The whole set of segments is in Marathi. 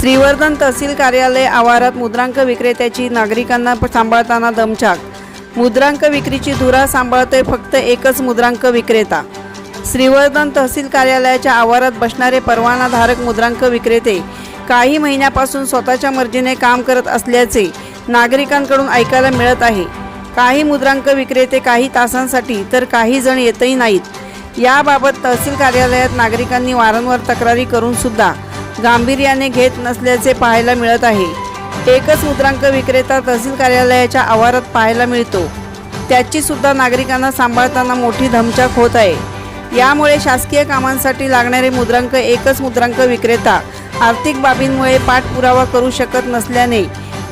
श्रीवर्धन तहसील कार्यालय आवारात मुद्रांक विक्रेत्याची नागरिकांना सांभाळताना दमछाक. मुद्रांक विक्रीची धुरा सांभाळतोय फक्त एकच मुद्रांक विक्रेता. श्रीवर्धन तहसील कार्यालयाच्या आवारात बसणारे परवानाधारक मुद्रांक विक्रेते काही महिन्यापासून स्वतःच्या मर्जीने काम करत असल्याचे नागरिकांकडून ऐकायला मिळत आहे. काही मुद्रांक विक्रेते काही तासांसाठी तर काही जण येतही नाहीत. याबाबत तहसील कार्यालयात नागरिकांनी वारंवार तक्रारी करून सुद्धा गांभीर्याने घेत नसल्याचे पाहायला मिळत आहे. एकच मुद्रांक विक्रेता तहसील कार्यालयाच्या आवारात पाहायला मिळतो. त्याची सुद्धा नागरिकांना सांभाळताना मोठी धमछाक होत आहे. यामुळे शासकीय कामांसाठी लागणारे मुद्रांक एकच मुद्रांक विक्रेता आर्थिक बाबींमुळे पाठपुरावा करू शकत नसल्याने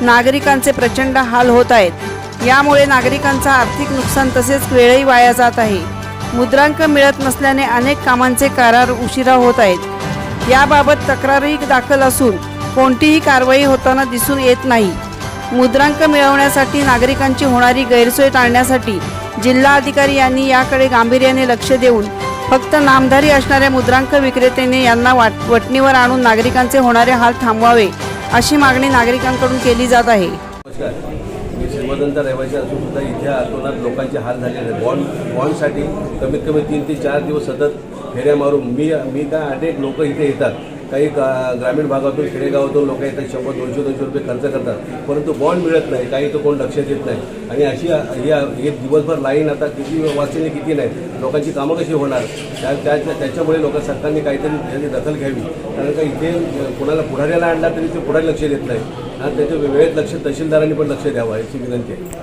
नागरिकांचे प्रचंड हाल होत आहेत. यामुळे नागरिकांचा आर्थिक नुकसान तसेच वेळही वाया जात आहे. मुद्रांक मिळत नसल्याने अनेक कामांचे करार उशिरा होत आहेत. याबाबत तक्रारही दाखल असून कोणतीही कारवाई होताना दिसून येत नाही. मुद्रांक मिळवण्यासाठी नागरिकांची होणारी गैरसोय टाळण्यासाठी जिल्हा अधिकारी यांनी याकडे गांभीर्याने लक्ष देऊन फक्त नामधारी असणाऱ्या मुद्रांक विक्रेत्याने यांना वाट वटणीवर आणून नागरिकांचे होणारे हाल थांबवावे अशी मागणी नागरिकांकडून केली जात आहे. मी श्रीमदंत रहिवासी असून सुद्धा इथे आतोनात लोकांचे हाल झालेले आहेत. बॉन्ड बॉन्डसाठी कमीत कमी तीन ते चार दिवस सतत फेऱ्या मारून मी मी काय अनेक लोक इथे येतात. काही गा ग्रामीण भागातून खेडेगावातून लोक येतात शंभर दोनशे दोनशे रुपये खर्च करतात. परंतु बॉन्ड मिळत नाही काही तो कोण लक्ष देत नाही. आणि अशी हे दिवसभर लाईन आता किती वाचणे किती नाही. लोकांची कामं कशी होणार? त्या त्या- त्याच्यामुळे लोक सरकारने काहीतरी त्याची दखल घ्यावी. कारण का इथे कोणाला पुढाऱ्याला आणला तरी ते पुढारी लक्ष देत नाही. आणि त्याच्या वेळेत लक्ष तहसीलदारांनी पण लक्ष द्यावं याची विनंती आहे.